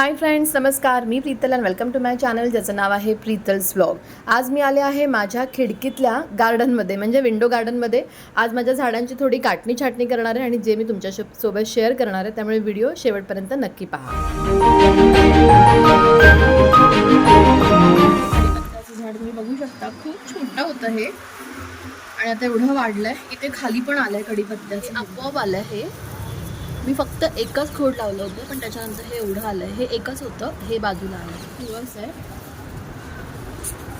हाय friends नमस्कार. मी Prital and welcome to my channel ज्याचं नाव आहे प्रीतल्स ब्लॉग आज मी आले आहे माझ्या खिडकीतल्या गार्डनमध्ये म्हणजे विंडो गार्डनमध्ये आज माझ्या झाडांची थोडी काटणी छाटणी करणार आहे आणि जे मी तुमच्यासोबत शेअर करणार आहे त्यामुळे व्हिडिओ शेवटपर्यंत नक्की पहा. झाड तुम्ही बघू शकता खूप छोटं होतं हे. आणि आता एवढं वाढलं आहे इथे खाली पण आलं आहे कडीपत्त्याचं आपोआप आलंय हे. मी फक्त एकच खोड लावलं होतं पण त्याच्यानंतर हे एवढं आलंय. हे एकच होतं हे बाजूला आलं तुळस आहे.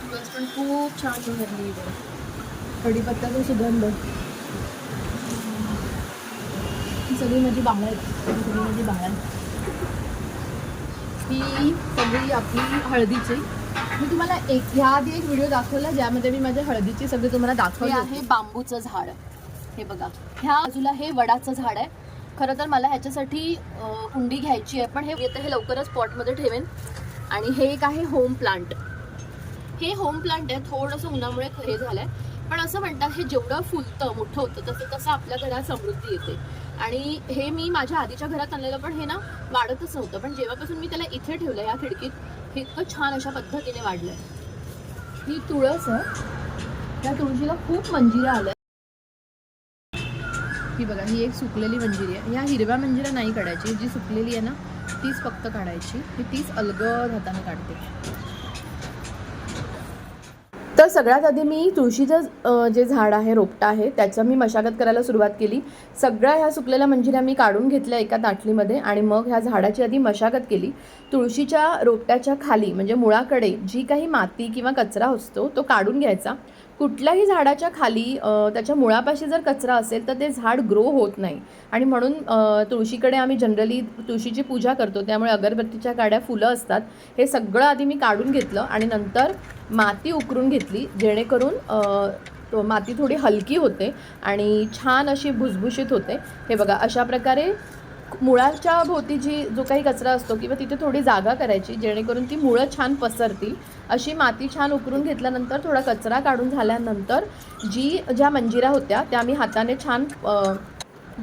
तुळस पण खूप छान उभारली इकडे कढीपत्त्याचा सुगंध. ही सगळी माझी बाळं आहेत. ही सगळी माझी बाळं आहेत. ही सगळी आपली हळदीची. मी तुम्हाला एक ह्या आधी एक व्हिडिओ दाखवला ज्यामध्ये मी माझ्या हळदीची सगळी तुम्हाला दाखवली आहे बांबूचं झाड. हे बघा. ह्या बाजूला हे वडाचं झाड आहे. खरं तर मला ह्याच्यासाठी हुंडी कुंडी घ्यायची आहे पण हे येतं हे लवकरच पॉटमध्ये ठेवेन. आणि हे एक आहे होम प्लांट. हे होम प्लांट आहे थोडंसं उन्हामुळे हे झालं आहे पण असं म्हणतात हे जेवढं फुलतं मोठं होतं तसं तसं आपल्या घरात समृद्धी येते. आणि हे मी माझ्या आधीच्या घरात आणलेलं पण हे ना वाढतच नव्हतं. पण जेव्हापासून मी त्याला इथे ठेवलं या खिडकीत हे इतकं छान अशा पद्धतीने वाढलंय. ही तुळस आहे. त्या तुळशीला खूप मंजिरा आल्या. ही बघा ही एक सुकलेली मंजिरी आहे. ह्या हिरव्या मंजिऱ्या नाही काढायची. जी सुकलेली आहे ना तीच फक्त काढायची. ही तीच अलगद हाताने काढते. तर सगळ्यात आधी मी तुळशीचं जे झाड आहे रोपटं आहे त्याचं मी मशागत करायला सुरुवात केली. सगळ्या ह्या सुकलेल्या मंजिऱ्या मी काढून घेतल्या एका ताटलीमध्ये आणि मग ह्या झाडाची आधी मशागत केली. तुळशीच्या रोपट्याच्या खाली म्हणजे मुळाकडे जी काही माती किंवा कचरा असतो तो काढून घ्यायचा. कुठल्याही झाडाच्या खाली त्याच्या मुळापाशी जर कचरा असेल तर ते झाड ग्रो होत नाही. आणि म्हणून तुळशीकडे आम्ही जनरली तुळशीची पूजा करतो. त्यामुळे अगरबत्तीच्या काड्या फुलं असतात. हे सगळं आधी मी काढून घेतलं आणि नंतर माती उकरून घेतली जेणेकरून माती थोडी हलकी होते आणि छान अशी भुसभुशीत होते. हे बघा अशा प्रकारे मुळाच्या भोवती जी जो काही कचरा असतो किंवा तिथे थोडी जागा करायची जेणेकरून ती मुळं छान पसरतील अशी माती छान उकरून घेतल्यानंतर थोडा कचरा काढून झाल्यानंतर जी ज्या मंजिरा होत्या त्या मी हाताने छान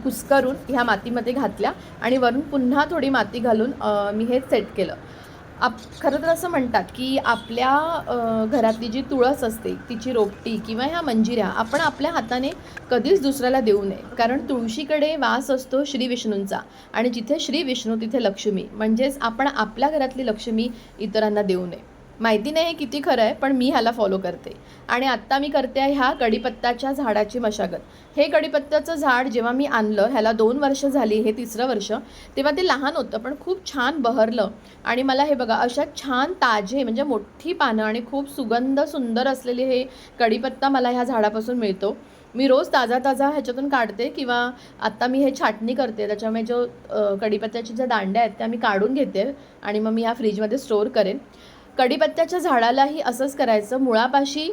कुस्करून ह्या मातीमध्ये घातल्या आणि वरून पुन्हा थोडी माती घालून मी हे सेट केलं. आप खरं तर असं म्हणतात की आपल्या घरातली जी तुळस असते तिची रोपटी किंवा ह्या मंजिऱ्या आपण आपल्या हाताने कधीच दुसऱ्याला देऊ नये. कारण तुळशीकडे वास असतो श्री विष्णूंचा आणि जिथे श्री विष्णू तिथे लक्ष्मी. म्हणजेच आपण आपल्या घरातली लक्ष्मी इतरांना देऊ नये. माहिती नाही हे किती खरं आहे पण मी ह्याला फॉलो करते. आणि आत्ता मी करते आहे ह्या कडीपत्त्याच्या झाडाची मशागत. हे कडीपत्त्याचं झाड जेव्हा मी आणलं ह्याला दोन वर्ष झाली हे तिसरं वर्ष तेव्हा ते लहान होतं पण खूप छान बहरलं. आणि मला हे बघा अशा छान ताजे म्हणजे मोठी पानं आणि खूप सुगंध सुंदर असलेले हे कडीपत्ता मला ह्या झाडापासून मिळतो. मी रोज ताजा ताजा ह्याच्यातून काढते किंवा आत्ता मी हे छाटणी करते त्याच्यामुळे जो कडीपत्त्याच्या ज्या दांड्या आहेत त्या मी काढून घेते आणि मग मी ह्या फ्रीजमध्ये स्टोअर करेन. कडीपत्त्याच्या झाडालाही असंच करायचं मुळापाशी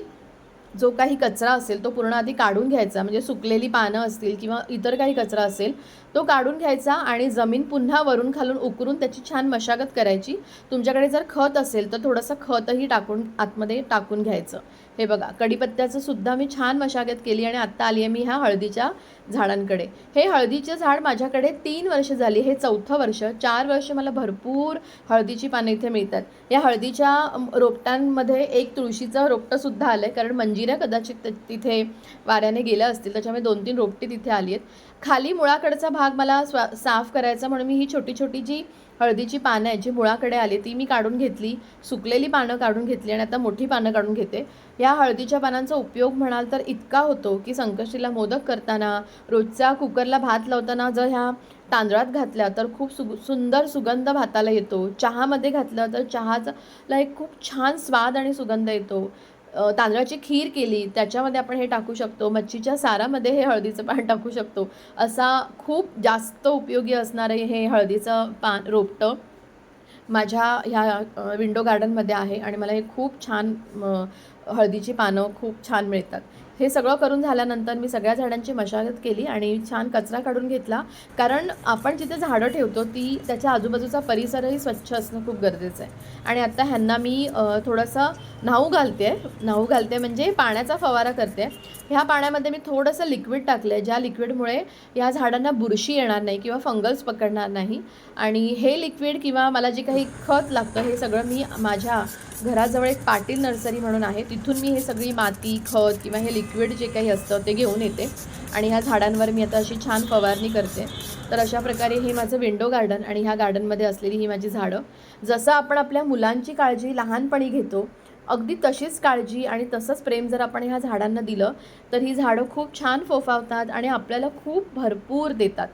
जो काही कचरा असेल तो पूर्ण आधी काढून घ्यायचा म्हणजे सुकलेली पानं असतील किंवा इतर काही कचरा असेल तो काढून घ्यायचा आणि जमीन पुन्हा वरून खालून उकरून त्याची छान मशागत करायची. तुमच्याकडे जर खत असेल तर थोडंसं खतही टाकून आतमध्ये टाकून घ्यायचं. हे बघा कडीपत्त्याचं सुद्धा मी छान मशागत केली आणि आत्ता आली आहे मी ह्या हळदीच्या झाडांकडे. हे हळदीचे झाड माझ्याकडे तीन वर्ष झाली हे चौथं वर्ष. चार वर्ष मला भरपूर हळदीची पानं इथे मिळतात. या हळदीच्या रोपटांमध्ये एक तुळशीचं रोपटंसुद्धा आलं आहे कारण मंजी मंजिऱ्या कदाचित तिथे वाऱ्याने गेल्या असतील. त्याच्यामुळे दोन तीन रोपटी तिथे आली आहेत. खाली मुळाकडचा भाग मला स्वा साफ करायचा म्हणून मी ही छोटी छोटी जी हळदीची पानं आहेत जी मुळाकडे आली ती मी काढून घेतली. सुकलेली पानं काढून घेतली आणि आता मोठी पानं काढून घेते. या हळदीच्या पानांचा उपयोग म्हणाल तर इतका होतो की संकष्टीला मोदक करताना रोजचा कुकरला भात लावताना जर ह्या तांदळात घातल्या तर खूप सु सुंदर सुगंध भाताला येतो. चहामध्ये घातलं तर चहाचा एक खूप छान स्वाद आणि सुगंध येतो. तांदळाची खीर केली त्याच्यामध्ये आपण हे टाकू शकतो. मच्छीच्या सारामध्ये हे हळदीचं पान टाकू शकतो. असा खूप जास्त उपयोगी असणारे हे हळदीचं पान रोपटं माझ्या ह्या विंडो गार्डनमध्ये आहे आणि मला हे खूप छान हळदीची पानं खूप छान मिळतात. हे सगळं करून झाल्यानंतर मी सगळ्या झाडांची मशागत केली आणि छान कचरा काढून घेतला. कारण आपण जिथे झाडं ठेवतो ती त्याच्या आजूबाजूचा परिसरही स्वच्छ असणं खूप गरजेचं आहे. आणि आता ह्यांना मी थोडंसं न्हाऊ घालते न्हाऊ घालते म्हणजे पाण्याचा फवारा करते ह्या पाण्यामध्ये मी थोडंसं लिक्विड टाकलं आहे ज्या लिक्विडमुळे या झाडांना बुरशी येणार नाही किंवा फंगल्स पकडणार नाही. आणि हे लिक्विड किंवा मला जे काही खत लागतं हे सगळं मी माझ्या घराजवळ एक पाटील नर्सरी म्हणून आहे. तिथून मी हे सगळी माती खत किंवा हे लिक्विड जे काही असतं ते घेऊन येते. आणि ह्या झाडांवर मी आता अशी छान फवारणी करते. तर अशा प्रकारे हे माझं विंडो गार्डन आणि ह्या गार्डनमध्ये असलेली ही माझी झाडं. जसं आपण आपल्या मुलांची काळजी लहानपणी घेतो अगदी तशीच काळजी आणि तसंच प्रेम जर आपण ह्या झाडांना दिलं तर ही झाडं खूप छान फोफावतात आणि आपल्याला खूप भरपूर देतात.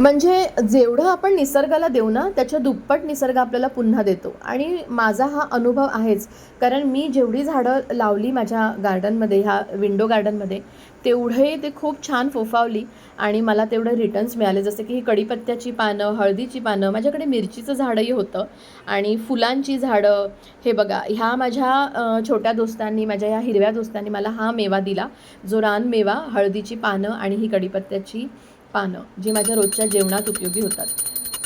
म्हणजे जेवढं आपण निसर्गाला देऊ ना त्याच्या दुप्पट निसर्ग आपल्याला पुन्हा देतो. आणि माझा हा अनुभव आहेच. कारण मी जेवढी झाडं लावली माझ्या गार्डनमध्ये ह्या विंडो गार्डनमध्ये तेवढे ते खूप छान फोफावली आणि मला तेवढे रिटर्न्स मिळाले. जसं की ही कडीपत्त्याची पानं हळदीची पानं माझ्याकडे मिरचीचं झाडंही होतं आणि फुलांची झाडं. हे बघा ह्या माझ्या छोट्या दोस्तांनी माझ्या ह्या हिरव्या दोस्तांनी मला हा मेवा दिला. जो रान मेवा हळदीची पानं आणि ही कडीपत्त्याची पानं जी माझ्या रोजच्या जेवणात उपयोगी होतात.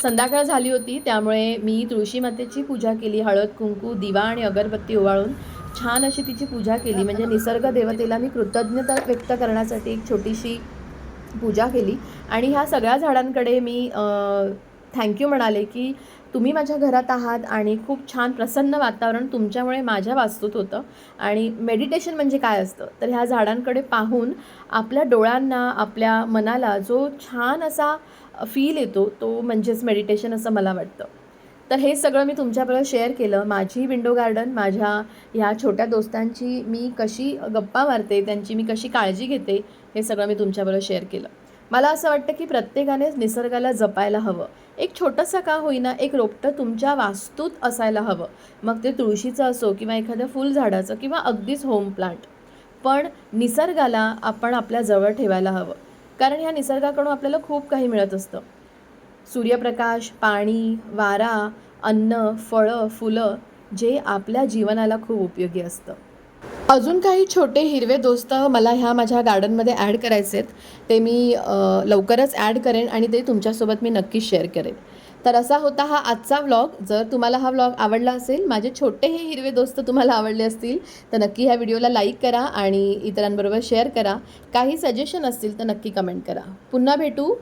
संध्याकाळ झाली होती त्यामुळे मी तुळशी मातेची पूजा केली. हळद कुंकू दिवा आणि अगरबत्ती ओवाळून छान अशी तिची पूजा केली. म्हणजे निसर्ग देवतेला मी कृतज्ञता व्यक्त करण्यासाठी एक छोटीशी पूजा केली. आणि ह्या सगळ्या झाडांकडे मी थँक्यू म्हणाले की तुम्ही माझ्या घरात आहात आणि खूप छान प्रसन्न वातावरण तुमच्यामुळे माझ्या वास्तूत होतं. आणि मेडिटेशन म्हणजे काय असतं? तर ह्या झाडांकडे पाहून आपल्या डोळ्यांना आपल्या मनाला जो छान असा फील येतो तो म्हणजेच मेडिटेशन असं मला वाटतं. तर हे सगळं मी तुमच्याबरोबर शेअर केलं. माझी विंडो गार्डन माझ्या ह्या छोट्या दोस्तांची मी कशी गप्पा मारते त्यांची मी कशी काळजी घेते हे सगळं मी तुमच्याबरोबर शेअर केलं. मला असं वाटतं की प्रत्येकानेच निसर्गाला जपायला हवं. एक छोटंसं का होईना एक रोपटं तुमच्या वास्तूत असायला हवं. मग ते तुळशीचं असो किंवा एखाद्या फुलझाडाचं किंवा अगदीच होम प्लांट पण निसर्गाला आपण आपल्या जवळ ठेवायला हवं. कारण ह्या निसर्गाकडून आपल्याला खूप काही मिळत असतं. सूर्यप्रकाश पाणी वारा अन्न फळं फुलं जे आपल्या जीवनाला खूप उपयोगी असतं. अजून काही छोटे हिरवे दोस्त मला ह्या माझ्या गार्डनमध्ये ॲड करायचे आहेत. ते मी लवकरच ॲड करेन आणि ते तुमच्यासोबत मी नक्की शेअर करेन. तर असा होता हा आजचा व्लॉग. जर तुम्हाला हा व्लॉग आवडला असेल माझे छोटे हे हिरवे दोस्त तुम्हाला आवडले असतील तर नक्की ह्या व्हिडिओला लाईक करा आणि इतरांबरोबर शेअर करा. काही सजेशन असतील तर नक्की कमेंट करा. पुन्हा भेटू.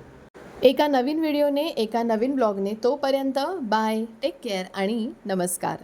एका नवीन व्हिडिओने एका नवीन ब्लॉगने तोपर्यंत बाय टेक केअर आणि नमस्कार.